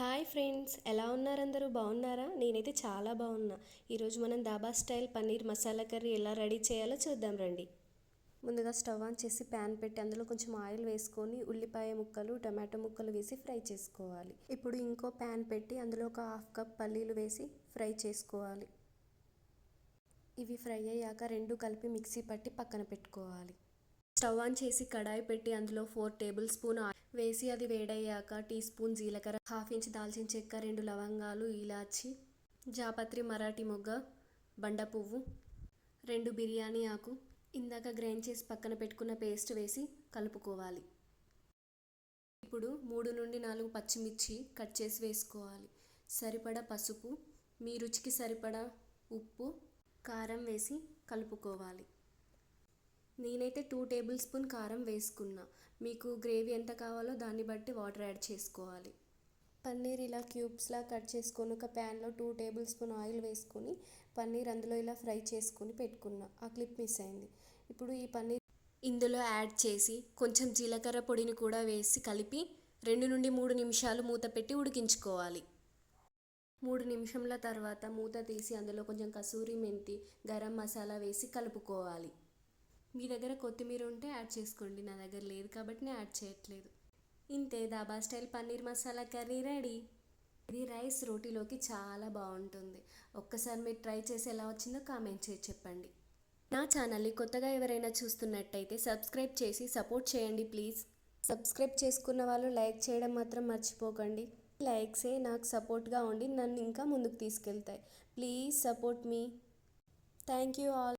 Hi friends ఎలా ఉన్నారు అందరూ బాగున్నారా? నేనైతే చాలా బాగున్నా. ఈరోజు మనం దాబా స్టైల్ పన్నీర్ మసాలా కర్రీ ఎలా రెడీ చేయాలో చూద్దాం రండి. ముందుగా స్టవ్ ఆన్ చేసి ప్యాన్ పెట్టి అందులో కొంచెం ఆయిల్ వేసుకొని ఉల్లిపాయ ముక్కలు టమాటో ముక్కలు వేసి ఫ్రై చేసుకోవాలి. ఇప్పుడు ఇంకో ప్యాన్ పెట్టి అందులో ఒక హాఫ్ కప్ పల్లీలు వేసి ఫ్రై చేసుకోవాలి. ఇవి ఫ్రై అయ్యాక రెండు కలిపి మిక్సీ పట్టి పక్కన పెట్టుకోవాలి. స్టవ్ ఆన్ చేసి కడాయి పెట్టి అందులో ఫోర్ టేబుల్ స్పూన్ ఆయిల్ వేసి అది వేడయ్యాక టీ స్పూన్ జీలకర్ర హాఫ్ ఇంచ్ దాల్చిన చెక్క రెండు లవంగాలు ఇలాచి జాపత్రి మరాఠీ మొగ్గ బండ పువ్వు రెండు బిర్యానీ ఆకు ఇందాక గ్రైండ్ చేసి పక్కన పెట్టుకున్న పేస్ట్ వేసి కలుపుకోవాలి. ఇప్పుడు మూడు నుండి నాలుగు పచ్చిమిర్చి కట్ చేసి వేసుకోవాలి. సరిపడా పసుపు మీ రుచికి సరిపడా ఉప్పు కారం వేసి కలుపుకోవాలి. నేనైతే టూ టేబుల్ స్పూన్ కారం వేసుకున్నా. మీకు గ్రేవీ ఎంత కావాలో దాన్ని బట్టి వాటర్ యాడ్ చేసుకోవాలి. పన్నీర్ ఇలా క్యూబ్స్లా కట్ చేసుకొని ఒక ప్యాన్లో టూ టేబుల్ స్పూన్ ఆయిల్ వేసుకొని పన్నీర్ అందులో ఇలా ఫ్రై చేసుకొని పెట్టుకున్నా. ఆ క్లిప్ మిస్ అయింది. ఇప్పుడు ఈ పన్నీర్ ఇందులో యాడ్ చేసి కొంచెం జీలకర్ర పొడిని కూడా వేసి కలిపి రెండు నుండి మూడు నిమిషాలు మూత పెట్టి ఉడికించుకోవాలి. మూడు నిమిషంల తర్వాత మూత తీసి అందులో కొంచెం కసూరి మెంతి గరం మసాలా వేసి కలుపుకోవాలి. మీ దగ్గర కొత్తిమీర ఉంటే యాడ్ చేసుకోండి. నా దగ్గర లేదు కాబట్టి నేను యాడ్ చేయట్లేదు. ఇంతే dhaba style paneer masala curry ready. ఇది రైస్ రోటీలోకి చాలా బాగుంటుంది. ఒక్కసారి మీరు ట్రై చేసి ఎలా వచ్చిందో కామెంట్ చేసి చెప్పండి. నా ఛానల్ని కొత్తగా ఎవరైనా చూస్తున్నట్టయితే సబ్స్క్రైబ్ చేసి సపోర్ట్ చేయండి ప్లీజ్. సబ్స్క్రైబ్ చేసుకున్న వాళ్ళు లైక్ చేయడం మాత్రం మర్చిపోకండి. లైక్సే నాకు సపోర్ట్గా ఉండి నన్ను ఇంకా ముందుకు తీసుకెళ్తాయి. Please support me. Thank you all.